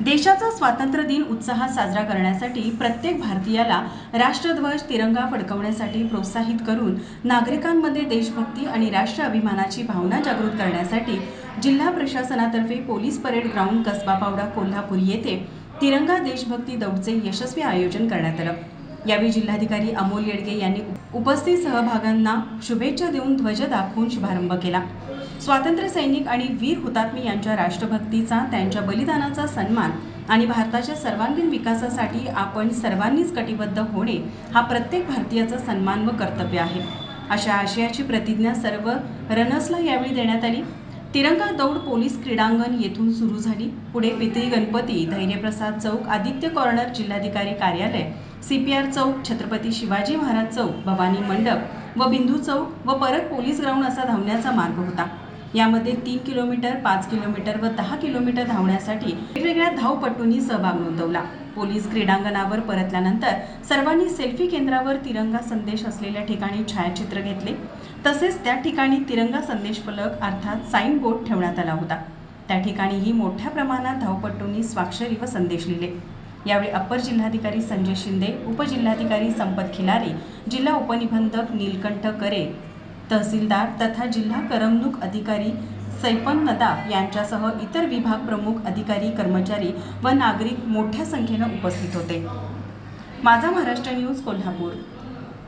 देशाचा स्वातंत्र्य दिन उत्साहात साजरा करण्यासाठी प्रत्येक भारतीयाला राष्ट्रध्वज तिरंगा फडकवण्यासाठी प्रोत्साहित करून नागरिकांमध्ये देशभक्ती आणि राष्ट्र अभिमानाची भावना जागृत करण्यासाठी जिल्हा प्रशासनातर्फे police parade ground Kasba Pawda Kolhapur येथे तिरंगा देशभक्ती दौडचे यशस्वी आयोजन करण्यात आलं. यावेळी जिल्हाधिकारी अमोल येडगे यांनी उपस्थित सहभागांना शुभेच्छा देऊन ध्वज दाखवून शुभारंभ केला. स्वातंत्र्य सैनिक आणि वीर हुतात्मे यांच्या राष्ट्रभक्तीचा त्यांच्या बलिदानाचा सन्मान आणि भारताच्या सर्वांगीण विकासासाठी आपण सर्वांनीच कटिबद्ध होणे हा प्रत्येक भारतीयाचा सन्मान व कर्तव्य आहे. अशा आशयाची प्रतिज्ञा सर्व रनर्सला यावेळी देण्यात आली. तिरंगा दौड पोलीस क्रीडांगण येथून सुरू झाली. पुढे पितळी गणपती धैर्यप्रसाद चौक आदित्य कॉर्नर जिल्हाधिकारी कार्यालय सीपीआर चौक छत्रपती शिवाजी महाराज चौक भवानी मंडप व बिंदू चौक व परत पोलीस ग्राउंड असा धावण्याचा मार्ग होता. यामध्ये तीन किलोमीटर पाच किलोमीटर व दहा किलोमीटर धावण्यासाठी वेगवेगळ्या धावपटूंनी सहभाग नोंदवला. पोलीस क्रीडांगणावर परतल्यानंतर सर्वांनी सेल्फी केंद्रावर तिरंगा संदेश असलेल्या ठिकाणी छायाचित्र घेतले. तसेच त्या ठिकाणी तिरंगा संदेश फलक अर्थात साईन बोर्ड ठेवण्यात आला होता. त्या ठिकाणीही मोठ्या प्रमाणात धावपटूंनी स्वाक्षरी व संदेश लिहिले. यावेळी अप्पर जिल्हाधिकारी संजय शिंदे उपजिल्हाधिकारी संपत खिलारी जिल्हा उपनिबंधक नीलकंठ करे तहसीलदार तथा जिल्हा करमणूक अधिकारी सैफन नदाफ यांच्यासह इतर विभाग प्रमुख अधिकारी कर्मचारी व नागरिक मोठ्या संख्येनं उपस्थित होते. माझा महाराष्ट्र न्यूज कोल्हापूर.